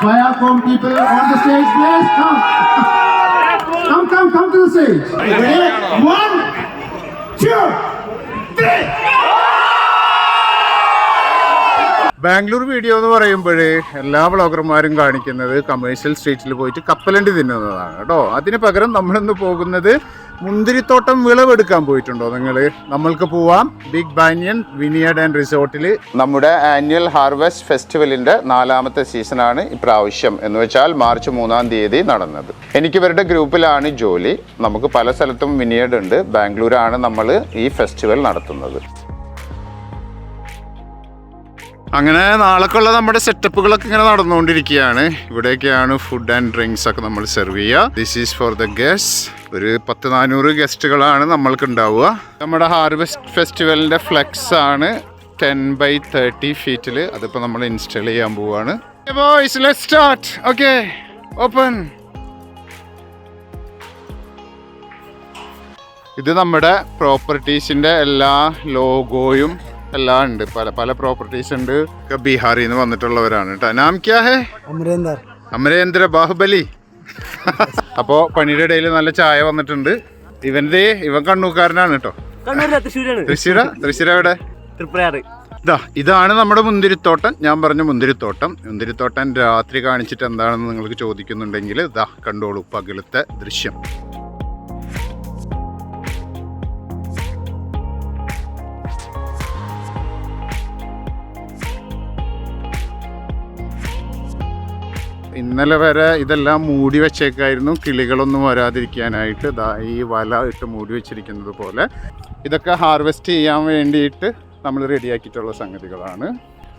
Viacom people on the stage, please come. Come, come, come to the stage. Ready? One, two, three. Bangalore video എന്ന് പറയുമ്പോൾ എല്ലാ ബ്ലോഗർമാരും കാണിക്കുന്നത് commercial സ്ട്രീറ്റിൽ പോയിട്ട് കപ്പലണ്ടി തിന്നുന്നതാണ് കേട്ടോ അതിന് പകരം നമ്മളിന്ന് പോകുന്നത് മുന്തിരിത്തോട്ടം വിളവെടുക്കാൻ പോയിട്ടുണ്ടോ നിങ്ങൾ? നമ്മൾക്ക് പോവാം. ബിഗ് ബാനിയൻ വിനിയഡ് ആൻഡ് റിസോർട്ടിൽ നമ്മുടെ ആനുവൽ ഹാർവെസ്റ്റ് ഫെസ്റ്റിവലിന്റെ നാലാമത്തെ സീസണാണ് ഇപ്രാവശ്യം എന്ന് വെച്ചാൽ മാർച്ച് മൂന്നാം തീയതി നടന്നത്. എനിക്ക് ഇവരുടെ ഗ്രൂപ്പിലാണ് ജോലി. നമുക്ക് പല സ്ഥലത്തും വിനിയഡ് ഉണ്ട്. ബാംഗ്ലൂരാണ് നമ്മൾ ഈ ഫെസ്റ്റിവൽ നടത്തുന്നത്. അങ്ങനെ നാളേക്കുള്ള നമ്മുടെ സെറ്റപ്പുകളൊക്കെ ഇങ്ങനെ നടന്നുകൊണ്ടിരിക്കുകയാണ്. ഇവിടെയൊക്കെയാണ് ഫുഡ് ആൻഡ് ഡ്രിങ്ക്സ് ഒക്കെ നമ്മൾ സെർവ് ചെയ്യുക. This is for the guest ഒരു പത്ത് നാനൂറ് ഗസ്റ്റുകളാണ് നമ്മൾക്കുണ്ടാവുക. നമ്മുടെ ഹാർവെസ്റ്റ് ഫെസ്റ്റിവലിന്റെ ഫ്ലെക്സ് ആണ് ടെൻ ബൈ തേർട്ടി ഫീറ്റിൽ അതിപ്പോ നമ്മൾ ഇൻസ്റ്റാൾ ചെയ്യാൻ പോവുകയാണ് ലെറ്റ് സ്റ്റാർട്ട് ഓക്കെ ഓപ്പൺ ഇത് നമ്മുടെ പ്രോപ്പർട്ടീസിന്റെ എല്ലാ ലോഗോയും എല്ലാം ഉണ്ട്. പല പല പ്രോപ്പർട്ടീസ് ഉണ്ട്. ബീഹാറിൽ നിന്ന് വന്നിട്ടുള്ളവരാണ് കേട്ടോ നാം ക്യാ ഹേ? അമരേന്ദർ. അമരേന്ദ്ര ബാഹുബലി. അപ്പോൾ പണിയുടെ ഇടയിൽ നല്ല ചായ വന്നിട്ടുണ്ട്. ഇവന്റെ ഇവൻ കണ്ണൂക്കാരനാണ് കേട്ടോ. തൃശ്ശൂരാ? തൃശ്ശൂര എവിടെ? തൃപ്രയാറ് ഇതാ ഇതാണ് നമ്മുടെ മുന്തിരിത്തോട്ടം. ഞാൻ പറഞ്ഞ മുന്തിരിത്തോട്ടം. മുന്തിരിത്തോട്ടം രാത്രി കാണിച്ചിട്ട് എന്താണെന്ന് നിങ്ങൾക്ക് ചോദിക്കുന്നുണ്ടെങ്കിൽ ഇതാ കണ്ടോളൂ പകലത്തെ ദൃശ്യം. ഇന്നലെ വരെ ഇതെല്ലാം മൂടി വെച്ചേക്കായിരുന്നു. കിളികളൊന്നും വരാതിരിക്കാനായിട്ട് ദാ ഈ വല ഇട്ട് മൂടി വെച്ചിരിക്കുന്നത് പോലെ. ഇതൊക്കെ ഹാർവെസ്റ്റ് ചെയ്യാൻ വേണ്ടിയിട്ട് നമ്മൾ റെഡിയാക്കിയിട്ടുള്ള സംഗതികളാണ്.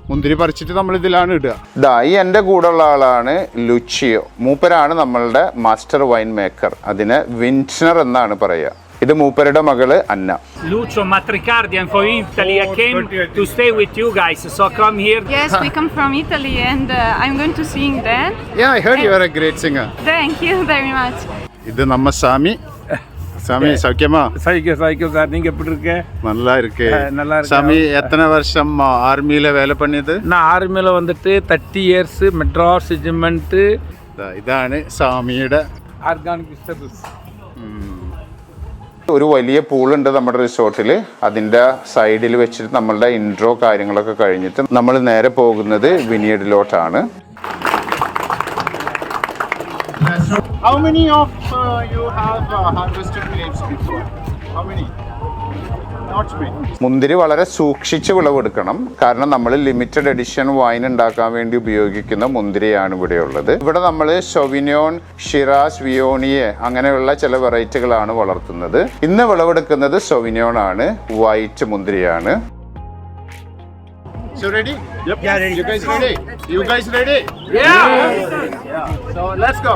മുന്തിരി പറിച്ചിട്ട് നമ്മൾ ഇതിലാണ് ഇടുക. ദാ ഈ എന്റെ ഉള്ള ആളാണ് ലുച്ചിയോ. മൂപ്പരാണ് നമ്മളുടെ മാസ്റ്റർ വൈൻ മേക്കർ. അതിന് വിൻസ്നർ എന്നാണ് പറയുക. ഇത് മൂപ്പരുടെ മകള് അന്ന Lucio Matricardi, I'm from Italy. I came to stay with you guys, so come here. Yes, we come from Italy and uh, I'm going to sing then. Yeah, I heard you are a great singer. Thank you very much. இது நம்ம சாமி சாமி சௌக்கியமா cycle cycle sir நீங்க எப்படி இருக்க நல்லா இருக்கு நல்லா இருக்கு. சாமி எத்தனை வருஷம் ஆர்மியில வேலை பண்ணியது நான் ஆர்மியில் வந்துட்டு தேர்ட்டி இயர்ஸ் மெட்ராஸ் ரெஜிமெண்ட்டு ദാ ഇതാണ് സ്വാമിയുടെ ஆர்கானிக் வெஜிடபிள்ஸ் ഒരു വലിയ പൂളുണ്ട് നമ്മുടെ റിസോർട്ടിൽ അതിന്റെ സൈഡിൽ വെച്ചിട്ട് നമ്മളുടെ ഇൻട്രോ കാര്യങ്ങളൊക്കെ കഴിഞ്ഞിട്ട് നമ്മൾ നേരെ പോകുന്നത് വിനിയഡിലോട്ടാണ് How many of uh, you have uh, harvested grapes before? How many? Not മുന്തിരി വളരെ സൂക്ഷിച്ച് വിളവെടുക്കണം കാരണം നമ്മൾ ലിമിറ്റഡ് എഡിഷൻ വൈൻ ഉണ്ടാക്കാൻ വേണ്ടി ഉപയോഗിക്കുന്ന മുന്തിരിയാണ് ഇവിടെ ഉള്ളത് ഇവിടെ നമ്മൾ ഷൊവിനോൺ ഷിറാസ് വിയോണിയെ അങ്ങനെയുള്ള ചില വെറൈറ്റികളാണ് വളർത്തുന്നത് ഇന്ന് വിളവെടുക്കുന്നത് സൊവിനോൺ ആണ് വൈറ്റ് മുന്തിരിയാണ് So ready? Yep. Yeah, ready. You guys ready? You guys ready? So let's go.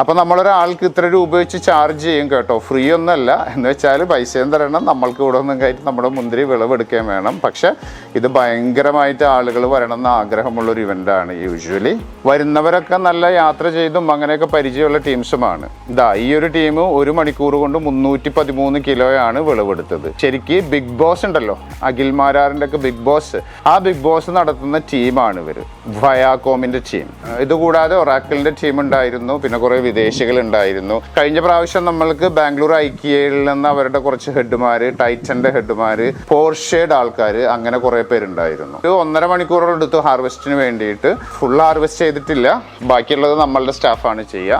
അപ്പൊ നമ്മളൊരാൾക്ക് ഇത്ര രൂപ വെച്ച് ചാർജ് ചെയ്യും കേട്ടോ. ഫ്രീ ഒന്നല്ല. എന്ന് വെച്ചാൽ പൈസയും തരണം. നമ്മൾക്ക് ഇവിടെ ഒന്നും കയറ്റി നമ്മുടെ മുന്തിരി വിളവെടുക്കുകയും വേണം. പക്ഷെ ഇത് ഭയങ്കരമായിട്ട് ആളുകൾ വരണം ആഗ്രഹമുള്ള ഒരു ഇവന്റാണ് യൂഷ്വലി വരുന്നവരൊക്കെ നല്ല യാത്ര ചെയ്തും അങ്ങനെയൊക്കെ പരിചയമുള്ള ടീംസുമാണ് ഇതാ ഈ ഒരു ടീം ഒരു മണിക്കൂർ കൊണ്ട് മുന്നൂറ്റി പതിമൂന്ന് കിലോയാണ് വിളവെടുത്തത്. ശരിക്ക് ബിഗ് ബോസ് ഉണ്ടല്ലോ. അഖിൽ മാരാറിന്റെ ഒക്കെ ബിഗ് ബോസ് ആ ബിഗ് ബോസ് നടത്തുന്ന ടീമാണ് ഇവർ വയാകോമിന്റെ ടീം ഇതുകൂടാതെ ഒറാക്കലിന്റെ ടീം ഉണ്ടായിരുന്നു. പിന്നെ കുറെ വിദേശികൾ ഉണ്ടായിരുന്നു കഴിഞ്ഞ പ്രാവശ്യം നമ്മൾക്ക് ബാംഗ്ലൂർ ഐക്കിയയിൽ നിന്ന് അവരുടെ കുറച്ച് ഹെഡ്മാര് ടൈറ്റന്റെ ഹെഡ്മാര് പോർഷേഡ് ആൾക്കാർ അങ്ങനെ കുറെ പേരുണ്ടായിരുന്നു. ഒരു ഒന്നര മണിക്കൂറോളം എടുത്തു ഹാർവെസ്റ്റിന് വേണ്ടിയിട്ട്. ഫുൾ ഹാർവെസ്റ്റ് ചെയ്തിട്ടില്ല. ബാക്കിയുള്ളത് നമ്മളുടെ സ്റ്റാഫാണ് ചെയ്യുക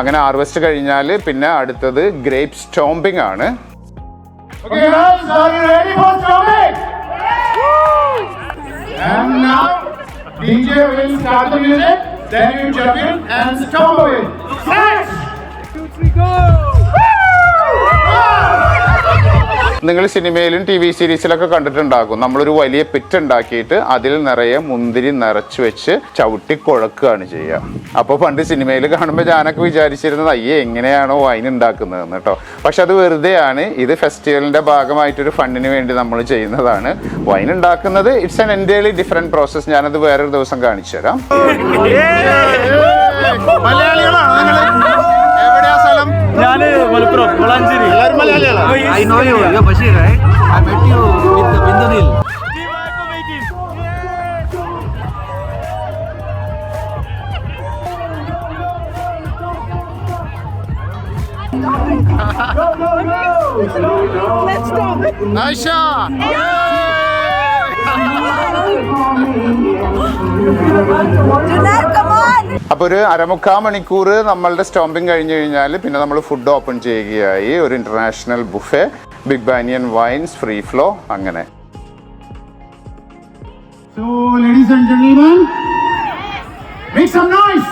അങ്ങനെ ഹാർവെസ്റ്റ് കഴിഞ്ഞാൽ പിന്നെ അടുത്തത് ഗ്രേപ്പ് സ്റ്റോമ്പിംഗ് ആണ്. Okay, guys, are you ready for drumming? DJ will start the music, then you jump in and stomp it. Six, two, three, go! നിങ്ങൾ സിനിമയിലും ടി വി സീരീസിലൊക്കെ കണ്ടിട്ടുണ്ടാകും. നമ്മളൊരു വലിയ പിറ്റ് ഉണ്ടാക്കിയിട്ട് അതിൽ നിറയെ മുന്തിരി നിറച്ചു വെച്ച് ചവിട്ടി കുഴക്കുകയാണ് ചെയ്യുക. അപ്പോൾ പണ്ട് സിനിമയിൽ കാണുമ്പോൾ ഞാനൊക്കെ വിചാരിച്ചിരുന്നത് അയ്യേ എങ്ങനെയാണോ വൈൻ ഉണ്ടാക്കുന്നതെന്ന് കേട്ടോ. പക്ഷെ അത് വെറുതെയാണ്. ഇത് ഫെസ്റ്റിവലിന്റെ ഭാഗമായിട്ടൊരു ഫണ്ടിന് വേണ്ടി നമ്മൾ ചെയ്യുന്നതാണ്. വൈൻ ഉണ്ടാക്കുന്നത് it's an entirely different process ഞാനത് വേറൊരു ദിവസം കാണിച്ചു തരാം ഞാൻ മലപ്പുറം വളാഞ്ചേരി എല്ലാവരും മലയാളികളാണ് I know you, you're Bashir, right? I met you with the Bindunil. Ayisha അപ്പൊ ഒരു അരമുക്കാ മണിക്കൂർ നമ്മളുടെ സ്റ്റോമ്പിങ് കഴിഞ്ഞു കഴിഞ്ഞാൽ പിന്നെ നമ്മൾ ഫുഡ് ഓപ്പൺ ചെയ്യുകയായി. ഒരു international buffet Big Banyan wines free flow അങ്ങനെ. So, ladies and gentlemen, make some noise.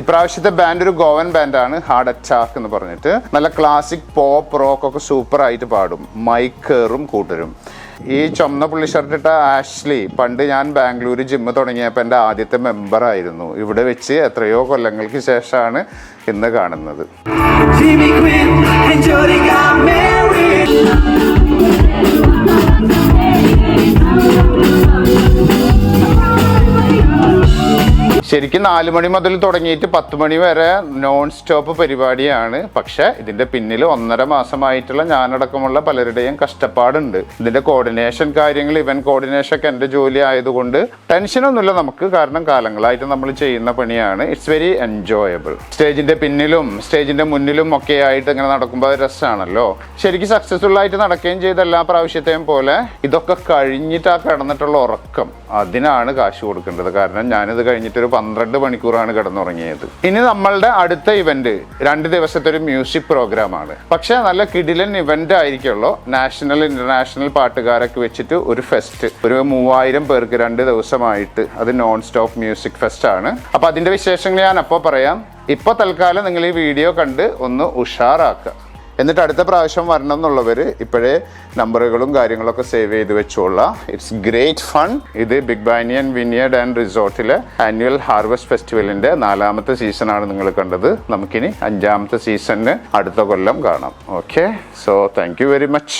ഇപ്രാവശ്യത്തെ ബാൻഡ് ഒരു ഗോവൻ ബാൻഡാണ് ഹാർഡ് അറ്റാക്ക് എന്ന് പറഞ്ഞിട്ട്. നല്ല ക്ലാസിക് പോപ്പ് റോക്ക് ഒക്കെ സൂപ്പർ ആയിട്ട് പാടും. മൈക്കേറും കൂട്ടരും. ഈ ചുമന്ന പുള്ളി ഷർട്ട് ഇട്ട ആഷ്ലി പണ്ട് ഞാൻ ബാംഗ്ലൂർ ജിമ്മ് തുടങ്ങിയപ്പോൾ എന്റെ ആദ്യത്തെ മെമ്പറായിരുന്നു ഇവിടെ വെച്ച് എത്രയോ കൊല്ലങ്ങൾക്ക് ശേഷമാണ് ഇന്ന് കാണുന്നത്. Thank Quinn ശരിക്കും നാല് മണി മുതൽ തുടങ്ങിയിട്ട് പത്ത് മണി വരെ നോൺ സ്റ്റോപ്പ് പരിപാടിയാണ്. പക്ഷെ ഇതിന്റെ പിന്നിൽ ഒന്നര മാസമായിട്ടുള്ള ഞാനടക്കമുള്ള പലരുടെയും കഷ്ടപ്പാടുണ്ട്. ഇതിന്റെ കോർഡിനേഷൻ കാര്യങ്ങൾ ഇവൻ കോർഡിനേഷൻ ഒക്കെ എന്റെ ജോലി ആയതുകൊണ്ട് ടെൻഷനൊന്നുമില്ല നമുക്ക്. കാരണം കാലങ്ങളായിട്ട് നമ്മൾ ചെയ്യുന്ന പണിയാണ്. ഇറ്റ്സ് വെരി എൻജോയബിൾ സ്റ്റേജിന്റെ പിന്നിലും സ്റ്റേജിന്റെ മുന്നിലും ഒക്കെ ആയിട്ട് ഇങ്ങനെ നടക്കുമ്പോൾ രസമാണല്ലോ ശരിക്കും സക്സസ്ഫുൾ ആയിട്ട് നടക്കുകയും ചെയ്ത എല്ലാ പ്രാവശ്യത്തെയും പോലെ ഇതൊക്കെ കഴിഞ്ഞിട്ട് ആ കിടന്നിട്ടുള്ള ഉറക്കം. അതിനാണ് കാശ് കൊടുക്കേണ്ടത്. കാരണം ഞാനിത് കഴിഞ്ഞിട്ട് ഒരു പന്ത്രണ്ട് മണിക്കൂറാണ് കിടന്നുറങ്ങിയത്. ഇനി നമ്മളുടെ അടുത്ത ഇവന്റ് രണ്ട് ദിവസത്തെ ഒരു മ്യൂസിക് പ്രോഗ്രാം ആണ് പക്ഷെ നല്ല കിടിലൻ ഇവന്റ് ആയിരിക്കുമല്ലോ നാഷണൽ ഇന്റർനാഷണൽ പാട്ടുകാരൊക്കെ വെച്ചിട്ട് ഒരു ഫെസ്റ്റ്. ഒരു മൂവായിരം പേർക്ക് രണ്ട് ദിവസമായിട്ട് അത് നോൺ സ്റ്റോപ്പ് മ്യൂസിക് ഫെസ്റ്റ് ആണ് അപ്പൊ അതിന്റെ വിശേഷങ്ങൾ ഞാൻ അപ്പോൾ പറയാം. ഇപ്പൊ തൽക്കാലം നിങ്ങൾ ഈ വീഡിയോ കണ്ട് ഒന്ന് ഉഷാറാക്കുക. എന്നിട്ട് അടുത്ത പ്രാവശ്യം വരണം എന്നുള്ളവർ ഇപ്പോഴേ നമ്പറുകളും കാര്യങ്ങളൊക്കെ സേവ് ചെയ്ത് വെച്ചോളാം. ഇറ്റ്സ് ഗ്രേറ്റ് ഫൺ ഇത് ബിഗ് ബാനിയൻ വിനിയഡ് ആൻഡ് റിസോർട്ടിലെ ആനുവൽ ഹാർവസ്റ്റ് ഫെസ്റ്റിവലിന്റെ നാലാമത്തെ സീസണാണ് നിങ്ങൾ കണ്ടത്. നമുക്കിനി അഞ്ചാമത്തെ സീസണിന് അടുത്ത കൊല്ലം കാണാം. Okay so thank very much